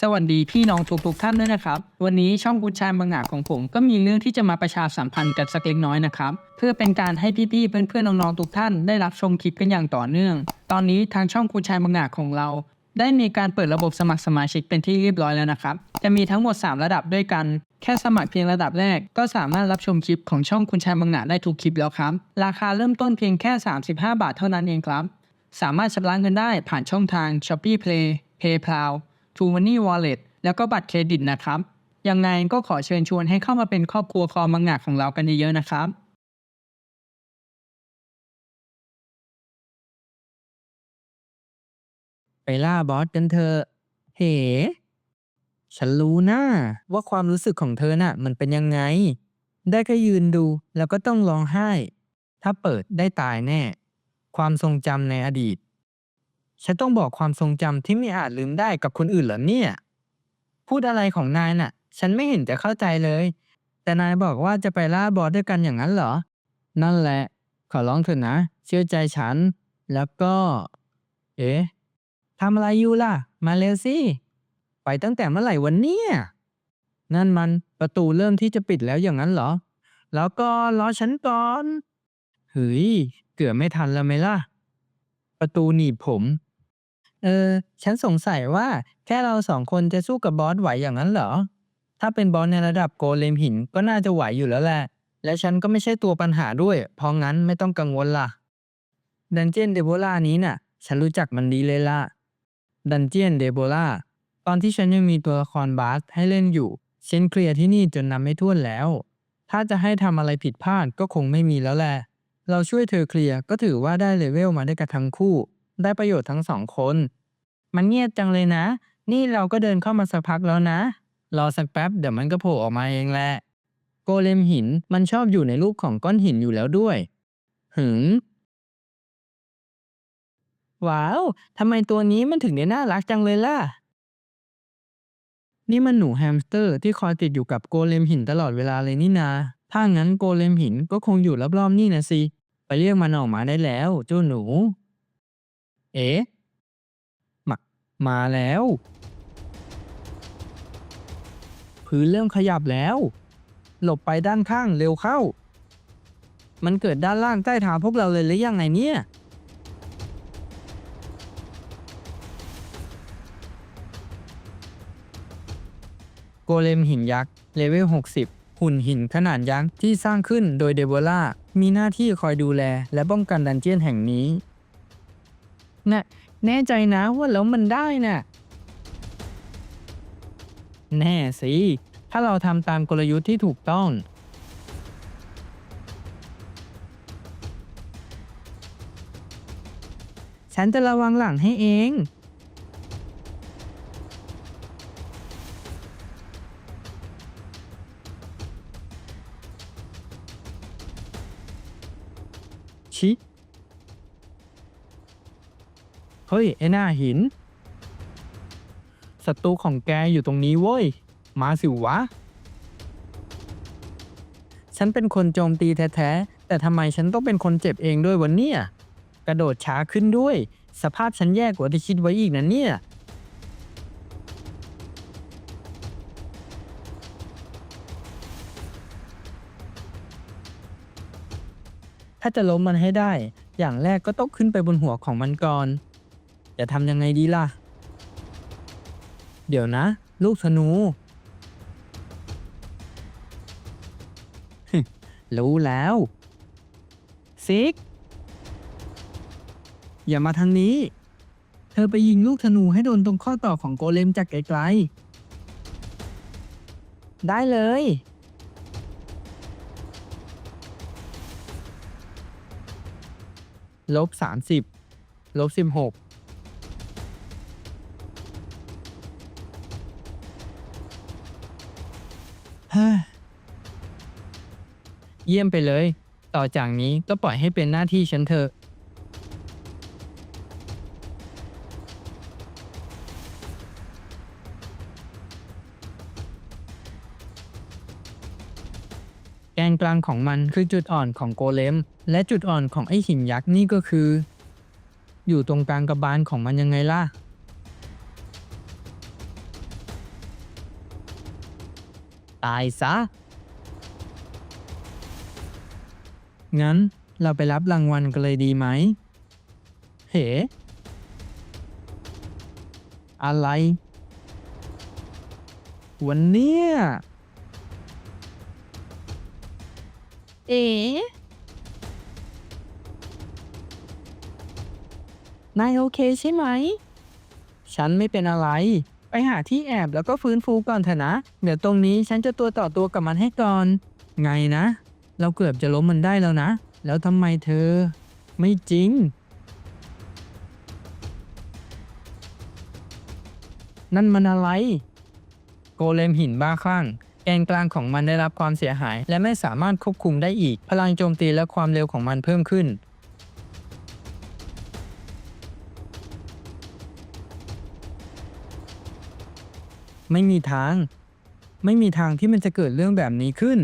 สวัสดีพี่น้องทุกทุกๆท่านด้วยนะครับ วันนี้ช่องกุญชายบางหนาของผมก็มีเรื่องที่จะมาประชาสัมพันธ์กันสักเล็กน้อยนะครับ เพื่อเป็นการให้พี่ๆเพื่อนๆน้องๆทุกท่านได้รับชมคลิปกันอย่างต่อเนื่อง ตอนนี้ทางช่องกุญชายบางหนาของเรา ได้มีการเปิดระบบสมัครสมาชิกเป็นที่เรียบร้อยแล้วนะครับ จะมีทั้งหมด 3 ระดับด้วยกัน แค่สมัครเพียงระดับแรก ก็สามารถรับชมคลิปของช่องคุณชายบางหนาได้ทุกคลิปแล้วครับ ราคาเริ่มต้นเพียงแค่ 35 บาทเท่านั้นเองครับ สามารถชำระเงินได้ผ่านช่องทาง Shopee Play PayPal t r u e Money Wallet แล้วก็บัตรเครดิตนะครับ ยังไงก็ขอเชิญชวนให้เข้ามาเป็นครอบครัวคอมังงะของเรากันเยอะๆนะครับไปล่าบอสกันเถอะเฮ้ฉันรู้นะว่าความรู้สึกของเธอน่ะ มันเป็นยังไง ได้แค่ยืนดูแล้วก็ต้องร้องไห้ ถ้าเปิดได้ตายแน่ ความทรงจำในอดีต ฉันต้องบอกความทรงจำที่ไม่อาจลืมได้กับคนอื่นเหรอเนี่ย พูดอะไรของนายน่ะ ฉันไม่เห็นจะเข้าใจเลย แต่นายบอกว่าจะไปล่าบอสด้วยกันอย่างนั้นเหรอ นั่นแหละ ขอร้องเถอะนะ เชื่อใจฉัน แล้วก็ เอ๊ะทำอะไรอยู่ล่ะ มาเร็วสิ ไปตั้งแต่เมื่อไหร่วันเนี้ยนั่นมันประตูเริ่มที่จะปิดแล้วอย่างนั้นเหรอ แล้วก็รอฉันก่อนเฮ้ยเกือบไม่ทันแล้วไหมล่ะ ประตูหนีบผม เออ ฉันสงสัยว่าแค่เราสองคนจะสู้กับบอสไหวอย่างนั้นเหรอ ถ้าเป็นบอสในระดับโกเลมหินก็น่าจะไหวอยู่แล้วแหละ และฉันก็ไม่ใช่ตัวปัญหาด้วย เพราะงั้นไม่ต้องกังวลล่ะ ดันเจียนเดโบล่านี้น่ะ ฉันรู้จักมันดีเลยล่ะ ดันเจียนเดโบล่า ตอนที่ฉันยังมีตัวละครบาสให้เล่นอยู่ ฉันเคลียร์ที่นี่จนนำไม่ท้วนแล้ว ถ้าจะให้ทำอะไรผิดพลาดก็คงไม่มีแล้วแหละ เราช่วยเธอเคลียร์ก็ถือว่าได้เลเวลมาด้วยกันทั้งคู่ ได้ประโยชน์ทั้งสองคน มันเงียบจังเลยนะ นี่เราก็เดินเข้ามาสักพักแล้วนะ รอสักแป๊บเดี๋ยวมันก็โผล่ออกมาเองแหละ โกเลมหินมันชอบอยู่ในรูปของก้อนหินอยู่แล้วด้วย หึงว้าว ทำไมตัวนี้มันถึงได้น่ารักจังเลยล่ะ นี่มันหนูแฮมสเตอร์ที่คอยติดอยู่กับโกเลมหินตลอดเวลาเลยนี่นา ถ้างั้นโกเลมหินก็คงอยู่รอบๆนี่นะสิ ไปเรียกมันออกมาได้แล้ว เจ้าหนู เอ๊ะมามาแล้ว พื้นเริ่มขยับแล้ว หลบไปด้านข้างเร็วเข้า มันเกิดด้านล่างใต้เท้าพวกเราเลยหรือยังไงเนี่ยโกเลมหินยักษ์เลเวล60 หุ่นหินขนาดยักษ์ที่สร้างขึ้นโดยเดโบล่ามีหน้าที่คอยดูแลและป้องกันดันเจียนแห่งนี้น่ะแน่ใจนะว่าแล้วมันได้น่ะ แน่สิ ถ้าเราทำตามกลยุทธ์ที่ถูกต้อง ฉันจะระวังหลังให้เอง ฮ้ย ไอ้หน้าหิน ศัตรูของแกอยู่ตรงนี้เว้ย มาสิวะ ฉันเป็นคนโจมตีแท้ๆ แต่ทำไมฉันต้องเป็นคนเจ็บเองด้วยวันเนี้ยกระโดดช้าขึ้นด้วย สภาพฉันแย่กว่าที่คิดไว้อีกนะเนี่ย ถ้าจะล้มมันให้ได้ อย่างแรกก็ต้องขึ้นไปบนหัวของมันก่อน จะทำยังไงดีล่ะ เดี๋ยวนะ ลูกธนู รู้แล้ว ซิก อย่ามาทางนี้ เธอไปยิงลูกธนูให้โดนตรงข้อต่อของโกเลมจากไกลๆ ได้เลยลบสามสิบลบสิบหก ฮ้เยี่ยมไปเลย ต่อจากนี้ก็ปล่อยให้เป็นหน้าที่ฉันเถอะ แกนกลางของมันคือจุดอ่อนของโกเลม และจุดอ่อนของไอหินยักษ์นี่ก็คือ อยู่ตรงกลางกระบาลของมันยังไงล่ะ ตายซะ งั้นเราไปรับรางวัลกันเลยดีไหมเหอะไร วันเนี้ยเอ๋นายโอเคใช่ไหม ฉันไม่เป็นอะไร ไปหาที่แอบแล้วก็ฟื้นฟูก่อนเถอะนะ เดี๋ยวตรงนี้ฉันจะตัวต่อตัวกับมันให้ก่อน ไงนะ เราเกือบจะล้มมันได้แล้วนะ แล้วทำไมเธอ ไม่จริง นั่นมันอะไร โกเลมหินบ้าคลั่งแกนกลางของมันได้รับความเสียหาย และไม่สามารถควบคุมได้อีก พลังโจมตีและความเร็วของมันเพิ่มขึ้น ไม่มีทาง ไม่มีทางที่มันจะเกิดเรื่องแบบนี้ขึ้น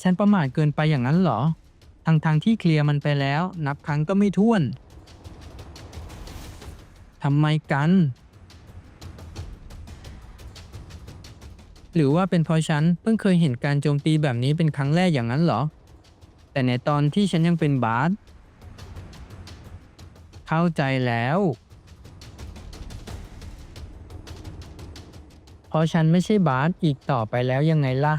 ฉันประมาทเกินไปอย่างนั้นเหรอทางทางที่เคลียร์มันไปแล้ว นับครั้งก็ไม่ถ้วนทำไมกัน หรือว่าเป็นเพราะฉันเพิ่งเคยเห็นการโจมตีแบบนี้เป็นครั้งแรกอย่างนั้นเหรอ แต่ในตอนที่ฉันยังเป็นบาสเข้าใจแล้ว ราะฉันไม่ใช่บาสอีกต่อไปแล้วยังไงล่ะ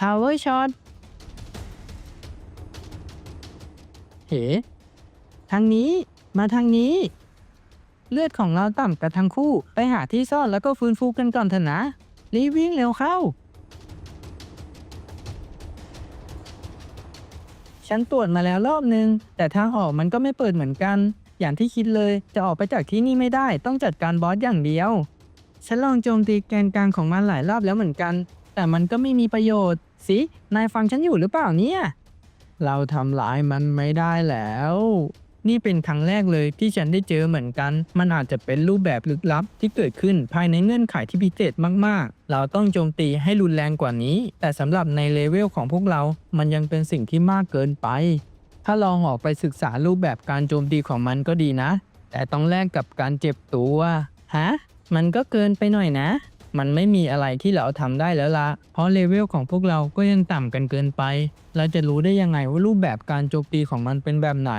Power Shot เฮ้ทางนี้ มาทางนี้ เลือดของเราต่ำกันทั้งคู่ ไปหาที่ซ่อนแล้วก็ฟื้นฟูกันก่อนเถอะนะ รีบวิ่งเร็วเข้า ฉันตรวจมาแล้วรอบนึง แต่ทางออกมันก็ไม่เปิดเหมือนกัน อย่างที่คิดเลยจะออกไปจากที่นี่ไม่ได้ต้องจัดการบอสอย่างเดียว ฉันลองโจมตีแกนกลางของมันหลายรอบแล้วเหมือนกัน แต่มันก็ไม่มีประโยชน์ สิ นายฟังฉันอยู่หรือเปล่าเนี่ย เราทำร้ายมันไม่ได้แล้ว นี่เป็นครั้งแรกเลยที่ฉันได้เจอเหมือนกัน มันอาจจะเป็นรูปแบบลึกลับที่เกิดขึ้นภายในเงื่อนไขที่พิเศษมากๆ เราต้องโจมตีให้รุนแรงกว่านี้ แต่สำหรับในเลเวลของพวกเรา มันยังเป็นสิ่งที่มากเกินไป ถ้าลองออกไปศึกษารูปแบบการโจมตีของมันก็ดีนะ แต่ต้องแลกกับการเจ็บตัวฮะมันก็เกินไปหน่อยนะ มันไม่มีอะไรที่เราทำได้แล้วละเพราะเลเวลของพวกเราก็ยังต่ำกันเกินไป เราจะรู้ได้ยังไงว่ารูปแบบการโจมตีของมันเป็นแบบไหน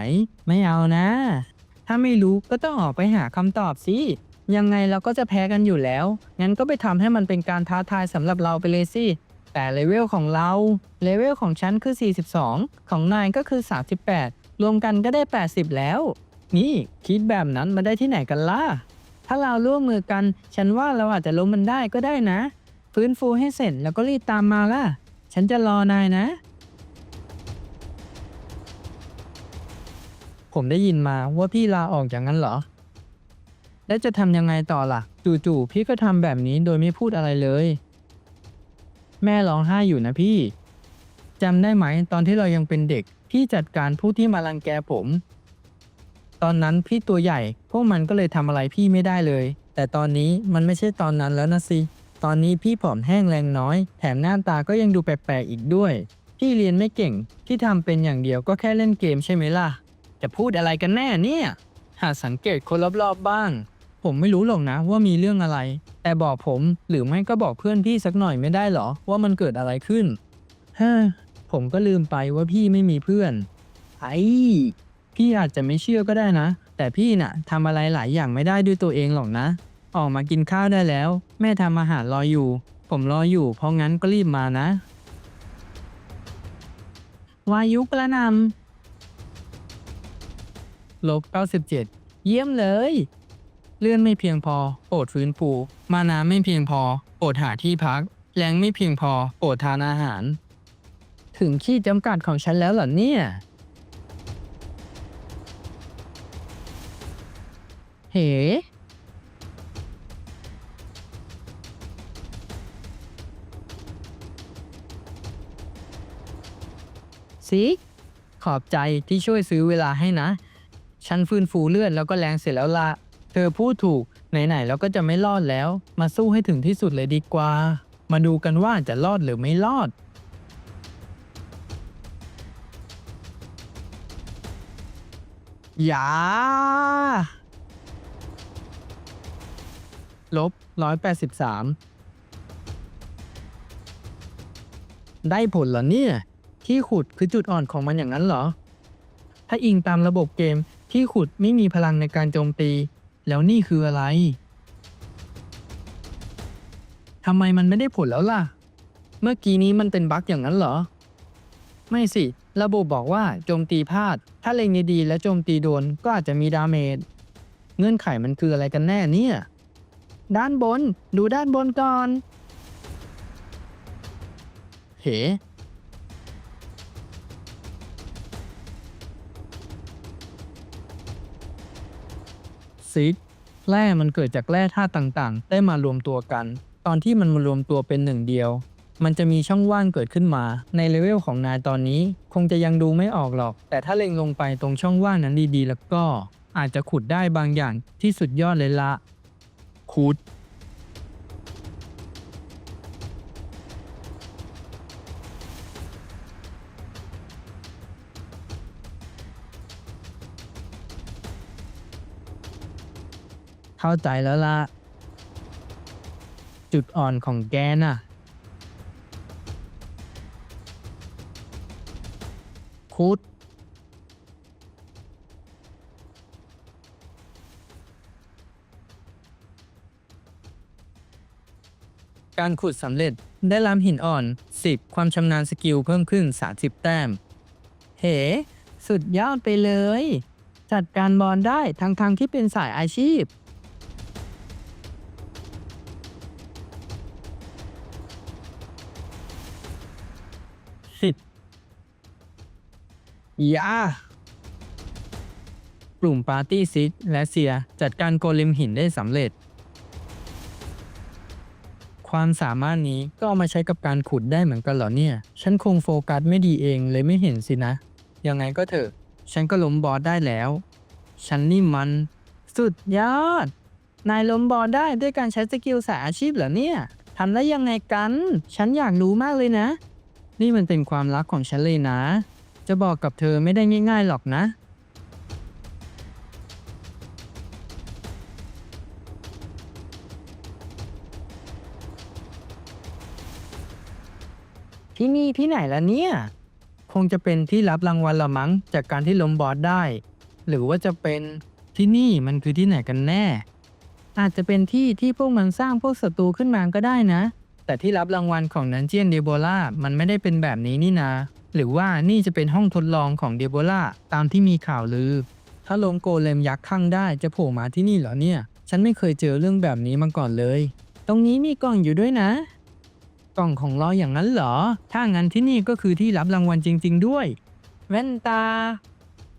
ไม่เอานะ ถ้าไม่รู้ก็ต้องออกไปหาคำตอบสิยังไงเราก็จะแพ้กันอยู่แล้ว งั้นก็ไปทำให้มันเป็นการท้าทายสำหรับเราไปเลยสิ แต่เลเวลของเราเลเวลของฉันคือ 42 ของนายก็คือ 38 รวมกันก็ได้ 80 แล้ว นี่คิดแบบนั้นมาได้ที่ไหนกันล่ะ ถ้าเราร่วมมือกัน ฉันว่าเราอาจจะล้มมันได้ก็ได้นะ ฟื้นฟูให้เสร็จแล้วก็รีบตามมาล่ะ ฉันจะรอนายนะ ผมได้ยินมาว่าพี่ลาออกอย่างนั้นเหรอ แล้จะทำยังไงต่อล่ะ จู่ๆพี่ก็ทำแบบนี้โดยไม่พูดอะไรเลย แม่ร้องไห้อยู่นะพี่จำได้ไหมตอนที่เรายังเป็นเด็ก พี่จัดการผู้ที่มารังแกผม ตอนนั้นพี่ตัวใหญ่ พวกมันก็เลยทำอะไรพี่ไม่ได้เลย แต่ตอนนี้มันไม่ใช่ตอนนั้นแล้วนะสิ ตอนนี้พี่ผอมแห้งแรงน้อย แถมหน้าตาก็ยังดูแปลกๆอีกด้วย พี่เรียนไม่เก่ง ที่ทำเป็นอย่างเดียวก็แค่เล่นเกมใช่ไหมล่ะ จะพูดอะไรกันแน่เนี่ย หาสังเกตคนรอบๆบ้าง ผมไม่รู้หรอกนะว่ามีเรื่องอะไร แต่บอกผมหรือไม่ก็บอกเพื่อนพี่สักหน่อยไม่ได้หรอ ว่ามันเกิดอะไรขึ้นฮ้อผมก็ลืมไปว่าพี่ไม่มีเพื่อน ไอ้พี่อาจจะไม่เชื่อก็ได้นะ แต่พี่น่ะทำอะไรหลายอย่างไม่ได้ด้วยตัวเองหรอกนะ ออกมากินข้าวได้แล้ว แม่ทำอาหารรออยู่ ผมรออยู่เพราะงั้นก็รีบมานะ วายุกระนำลบ97 เยี่ยมเลย เลื่อนไม่เพียงพอโปรดฟื้นฟูมานาไม่เพียงพอโปรดหาที่พัก แรงไม่เพียงพอโปรดทานอาหาร ถึงขีดจำกัดของฉันแล้วเหรอเนี่ย เฮ้สิขอบใจที่ช่วยซื้อเวลาให้นะ ฉันฟื้นฟูเลือดแล้วก็แรงเสร็จแล้วละ ธอพูดถูก ไหนๆแล้วก็จะไม่รอดแล้ว มาสู้ให้ถึงที่สุดเลยดีกว่า มาดูกันว่าจะรอดหรือไม่รอด อย่า ลบร้อยแปดสิบสามได้ผลเหรอเนี่ย ที่ขุดคือจุดอ่อนของมันอย่างนั้นเหรอ ถ้าอิงตามระบบเกมที่ขุดไม่มีพลังในการโจมตี แล้วนี่คืออะไร ทำไมมันไม่ได้ผลแล้วล่ะ เมื่อกี้นี้มันเป็นบั๊กอย่างนั้นเหรอ ไม่สิ ระบบบอกว่าโจมตีพลาด ถ้าเล็งดีๆและโจมตีโดนก็อาจจะมีดาเมจ เงื่อนไขมันคืออะไรกันแน่เนี่ย ด้านบน ดูด้านบนก่อน เฮ้ ซิกแร่มันเกิดจากแร่ธาตุต่างๆ ได้มารวมตัวกัน ตอนที่มันมารวมตัวเป็นหนึ่งเดียว มันจะมีช่องว่างเกิดขึ้นมา ในเลเวลของนายตอนนี้ คงจะยังดูไม่ออกหรอก แต่ถ้าเล็งลงไปตรงช่องว่างนั้นดีๆ แล้วก็อาจจะขุดได้บางอย่างที่สุดยอดเลยละขุด เข้าใจแล้วล่ะ จุดอ่อนของแกน่ะ คุด การขุดสำเร็จได้รับหินอ่อน 10 ความชำนาญสกิลเพิ่มขึ้น 30 แต้ม เฮ้ สุดยอดไปเลย จัดการบอลได้ทั้งทางที่เป็นสายอาชีพ ยากลุ่มปาร์ตี้ซิกและเซียจัดการโกเลมหินได้สำเร็จ ความสามารถนี้ก็เอามาใช้กับการขุดได้เหมือนกันเหรอเนี่ย ฉันคงโฟกัสไม่ดีเองเลยไม่เห็นสินะ ยังไงก็เถอะ ฉันก็ล้มบอสได้แล้ว ฉันนี่มัน สุดยอด นายล้มบอสได้ด้วยการใช้สกิลสายอาชีพเหรอเนี่ยทำได้ยังไงกัน ฉันอยากรู้มากเลยนะ นี่มันเป็นความรักของฉันเลยนะ จะบอกกับเธอไม่ได้ง่ายๆหรอกนะ ที่นี่ที่ไหนล่ะเนี่ย คงจะเป็นที่รับรางวัลละมั้งจากการที่ล้มบอสได้ หรือว่าจะเป็นที่นี่มันคือที่ไหนกันแน่ อาจจะเป็นที่ที่พวกมันสร้างพวกศัตรูขึ้นมาก็ได้นะ แต่ที่รับรางวัลของนันเจียนเดโบล่ามันไม่ได้เป็นแบบนี้นี่นา หรือว่านี่จะเป็นห้องทดลองของเดโบล่าตามที่มีข่าวลือ ถ้าลงโกเลมยักษ์ข้างได้จะโผล่มาที่นี่เหรอเนี่ย ฉันไม่เคยเจอเรื่องแบบนี้มาก่อนเลย ตรงนี้มีกล่องอยู่ด้วยนะ กล่องของเราอย่างนั้นเหรอ ถ้างั้นที่นี่ก็คือที่รับรางวัลจริง ๆ ด้วย แว่นตา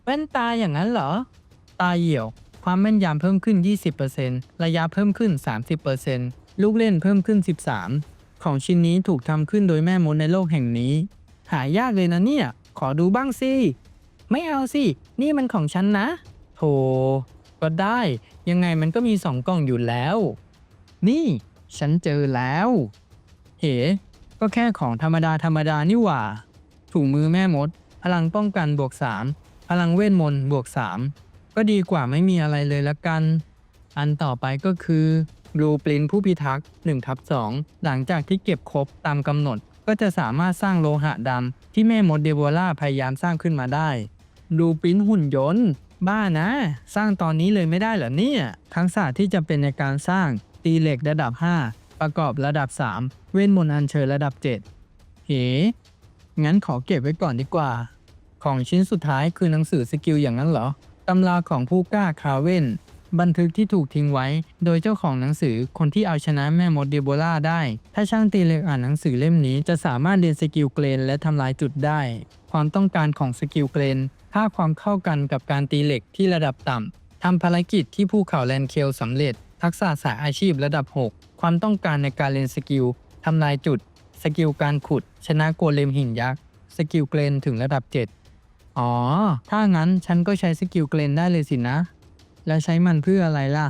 แว่นตาอย่างนั้นเหรอ ตาเหี่ยว ความแม่นยำเพิ่มขึ้น 20%ระยะเพิ่มขึ้น 30%ลูกเล่นเพิ่มขึ้น 13 ของชิ้นนี้ถูกทำขึ้นโดยแม่มดในโลกแห่งนี้ หายากเลยนะเนี่ย ขอดูบ้างสิ ไม่เอาสิ นี่มันของฉันนะโธก็ได้ ยังไงมันก็มีสองกล่องอยู่แล้ว นี่ ฉันเจอแล้วเฮ้ก็แค่ของธรรมดาธรรมดานี่หว่า ถุงมือแม่มด พลังป้องกันบวก3พลังเวทมนต์บวก3ก็ดีกว่าไม่มีอะไรเลยละกัน อันต่อไปก็คือบลูปรินผู้พิทักษ์1ทับ2หลังจากที่เก็บครบตามกำหนด ก็จะสามารถสร้างโลหะดำที่แม่มดเดโบล่าพยายามสร้างขึ้นมาได้บลูปรินหุ่นยนต์ บ้านะ สร้างตอนนี้เลยไม่ได้เหรอเนี่ย ทักษะที่จะเป็นในการสร้างตีเหล็กระดับ 5 ประกอบระดับ 3 เวทมนต์อัญเชิญระดับ 7เฮ้งั้นขอเก็บไว้ก่อนดีกว่า ของชิ้นสุดท้ายคือหนังสือสกิลอย่างนั้นเหรอตำราของผู้กล้าคาเว่น บันทึกที่ถูกทิ้งไว้ โดยเจ้าของหนังสือคนที่เอาชนะแม่มดเดโบล่าได้ ถ้าช่างตีเหล็กอ่านหนังสือเล่มนี้จะสามารถเรียนสกิลเกรนและทำลายจุดได้ ความต้องการของสกิลเกรนค่าความเข้ากันกับการตีเหล็กที่ระดับต่ำทำภารกิจที่ภูเขาแลนเคลสำเร็จ ทักษะสายอาชีพระดับ 6 ความต้องการในการเรียนสกิลทำลายจุด สกิลการขุด ชนะโกเลมหินยักษ์สกิลเกรนถึงระดับ 7 อ๋อ ถ้างั้นฉันก็ใช้สกิลเกรนได้เลยสินะ แล้วใช้มันเพื่ออะไรล่ะ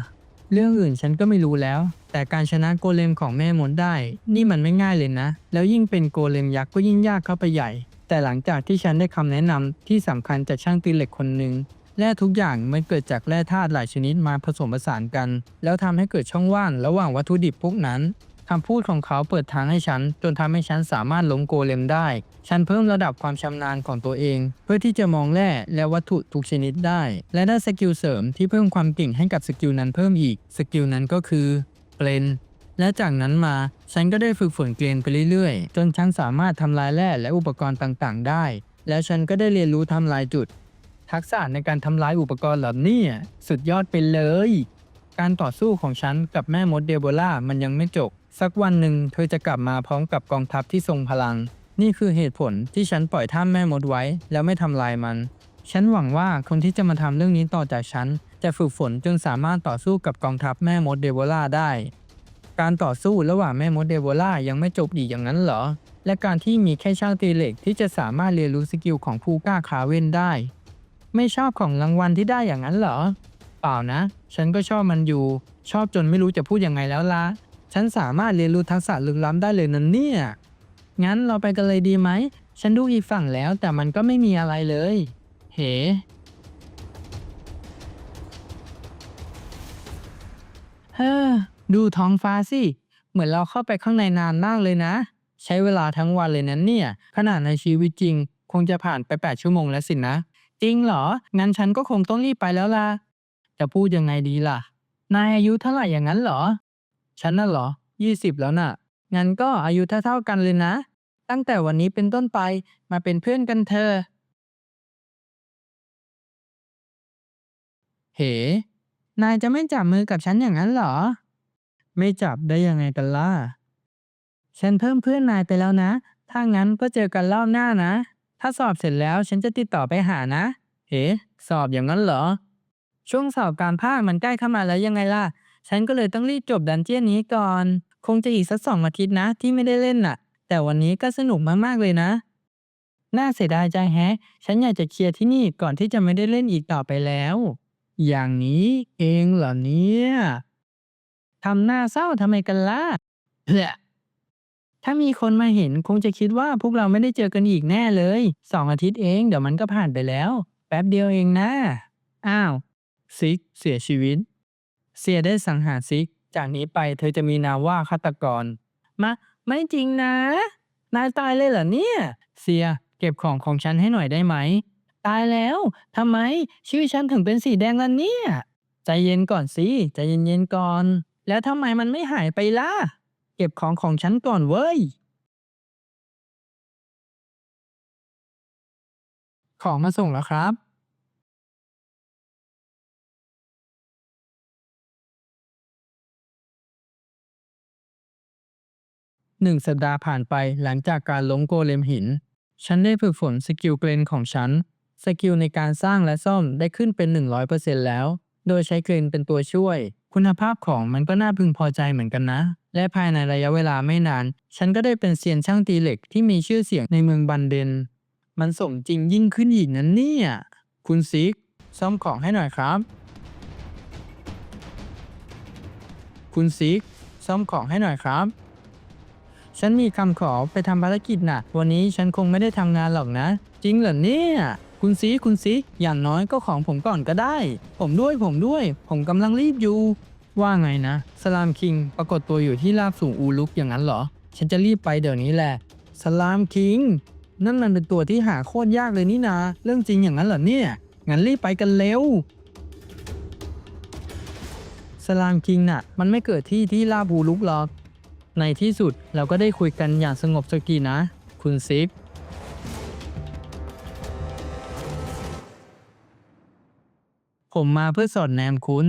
เรื่องอื่นฉันก็ไม่รู้แล้ว แต่การชนะโกเลมของแม่มดได้ นี่มันไม่ง่ายเลยนะ แล้วยิ่งเป็นโกเลมยักษ์ก็ยิ่งยากเข้าไปใหญ่ แต่หลังจากที่ฉันได้คำแนะนำที่สำคัญจากช่างตีเหล็กคนหนึ่งแร่ทุกอย่างมันเกิดจากแร่ธาตุหลายชนิดมาผสมผสานกัน แล้วทำให้เกิดช่องว่างระหว่างวัตถุดิบพวกนั้น คำพูดของเขาเปิดทางให้ฉัน จนทำให้ฉันสามารถล้มโกเลมได้ ฉันเพิ่มระดับความชำนาญของตัวเอง เพื่อที่จะมองแร่และวัตถุทุกชนิดได้ และได้สกิลเสริมที่เพิ่มความเก่งให้กับสกิลนั้นเพิ่มอีก สกิลนั้นก็คือเกรนและจากนั้นมาฉันก็ได้ฝึกฝนเกรนไปเรื่อยๆ จนฉันสามารถทำลายแร่และอุปกรณ์ต่างๆ ได้ แล้วฉันก็ได้เรียนรู้ทำลายจุด ทักษะในการทำลายอุปกรณ์เหล่านี้สุดยอดไปเลย การต่อสู้ของฉันกับแม่มดเดโบล่ามันยังไม่จบ สักวันหนึ่งเธอจะกลับมาพร้อมกับกองทัพที่ทรงพลัง นี่คือเหตุผลที่ฉันปล่อยท่าแม่มดไว้ แล้วไม่ทำลายมัน ฉันหวังว่าคนที่จะมาทำเรื่องนี้ต่อจากฉัน จะฝึกฝนจนสามารถต่อสู้กับกองทัพแม่มดเดโบล่าได้ การต่อสู้ระหว่างแม่มดเดโบล่ายังไม่จบอีอย่างนั้นเหรอ และการที่มีแค่ช่างตีเหล็กที่จะสามารถเรียนรู้สกิลของผู้กล้าคาเว่นได้ ไม่ชอบของรางวัลที่ได้อย่างนั้นเหรอ เปล่านะ ฉันก็ชอบมันอยู่ ชอบจนไม่รู้จะพูดยังไงแล้วละ ฉันสามารถเรียนรู้ทักษะลึกล้ำได้เลยนั่นเนี่ย งั้นเราไปกันเลยดีไหม ฉันดูอีกฝั่งแล้วแต่มันก็ไม่มีอะไรเลย เฮ้เฮ้อดูท้องฟ้าสิ เหมือนเราเข้าไปข้างในนานมากเลยนะ ใช้เวลาทั้งวันเลยนั้นเนี่ย ขนาดในชีวิตจริง คงจะผ่านไป 8 ชั่วโมงแล้วสินะ จริงเหรอ งั้นฉันก็คงต้องรีบไปแล้วล่ะ จะพูดยังไงดีล่ะ นายอายุเท่าไหร่อย่างนั้นเหรอ ฉันน่ะเหรอ 20 แล้วน่ะ งั้นก็อายุเท่าๆกันเลยนะ ตั้งแต่วันนี้เป็นต้นไปมาเป็นเพื่อนกันเธอเฮ้นายจะไม่จับมือกับฉันอย่างนั้นเหรอ ไม่จับได้ยังไงกันล่ะ ฉันเพิ่มเพื่อนนายไปแล้วนะ ถ้างั้นก็เจอกันรอบหน้านะ ถ้าสอบเสร็จแล้วฉันจะติดต่อไปหานะเฮ้สอบอย่างนั้นเหรอ ช่วงสอบการภาคมันใกล้เข้ามาแล้วยังไงล่ะ ฉันก็เลยต้องรีบจบดันเจี้ยนนี้ก่อน คงจะอีกสักสองอาทิตย์นะที่ไม่ได้เล่นน่ะ แต่วันนี้ก็สนุกมากๆเลยนะ น่าเสียดายใจแฮะ ฉันอยากจะเคลียร์ที่นี่ก่อนที่จะไม่ได้เล่นอีกต่อไปแล้ว อย่างนี้เองเหรอเนี่ยทำหน้าเศร้าทำไมกันล่ะเฮ้อถ้ามีคนมาเห็นคงจะคิดว่าพวกเราไม่ได้เจอกันอีกแน่เลยสองอาทิตย์เองเดี๋ยวมันก็ผ่านไปแล้ว แป๊บเดียวเองนะ อ้าว ซิกเสียชีวิต เสียได้สังหารซิก จากนี้ไปเธอจะมีนามว่าฆาตกร มา ไม่จริงนะ นายตายเลยเหรอเนี่ย เสียเก็บของของฉันให้หน่อยได้ไหม ตายแล้วทำไม ชื่อฉันถึงเป็นสีแดงล่ะเนี่ย ใจเย็นก่อนสิ ใจเย็นๆก่อน แล้วทำไมมันไม่หายไปล่ะ เก็บของของฉันก่อนเว้ย ของมาส่งแล้วครับ หนึ่งสัปดาห์ผ่านไปหลังจากการล้มโกเลมหิน ฉันได้ฝึกฝนสกิลเกรนของฉัน สกิลในการสร้างและซ่อมได้ขึ้นเป็น 100%แล้ว โดยใช้เกรนเป็นตัวช่วย คุณภาพของมันก็น่าพึงพอใจเหมือนกันนะ และภายในระยะเวลาไม่นาน ฉันก็ได้เป็นเซียนช่างตีเหล็กที่มีชื่อเสียงในเมืองบันเดน มันสมจริงยิ่งขึ้นอีกนั้นเนี่ย คุณซิก ซ่อมของให้หน่อยครับ คุณซิก ซ่อมของให้หน่อยครับ ฉันมีคำขอไปทำภารกิจน่ะ วันนี้ฉันคงไม่ได้ทำงานหรอกนะ จริงเหรอเนี่ยคุณซีคุณซิกอย่างน้อยก็ของผมก่อนก็ได้ ผมด้วยผมด้วย ผมกำลังรีบอยู่ ว่าไงนะ สลามคิงปรากฏตัวอยู่ที่ราบสูงอูลุกอย่างนั้นเหรอ ฉันจะรีบไปเดี๋ยวนี้แหละ สลามคิงนั่นมันเป็นตัวที่หาโคตรยากเลยนี่นาเรื่องจริงอย่างนั้นเหรอเนี่ยงั้นรีบไปกันเร็วสลามคิงน่ะ มันไม่เกิดที่ที่ลาบูลุกหรอก ในที่สุดเราก็ได้คุยกันอย่างสงบสักทีนะ คุณซิก ผมมาเพื่อสอดแนมคุณ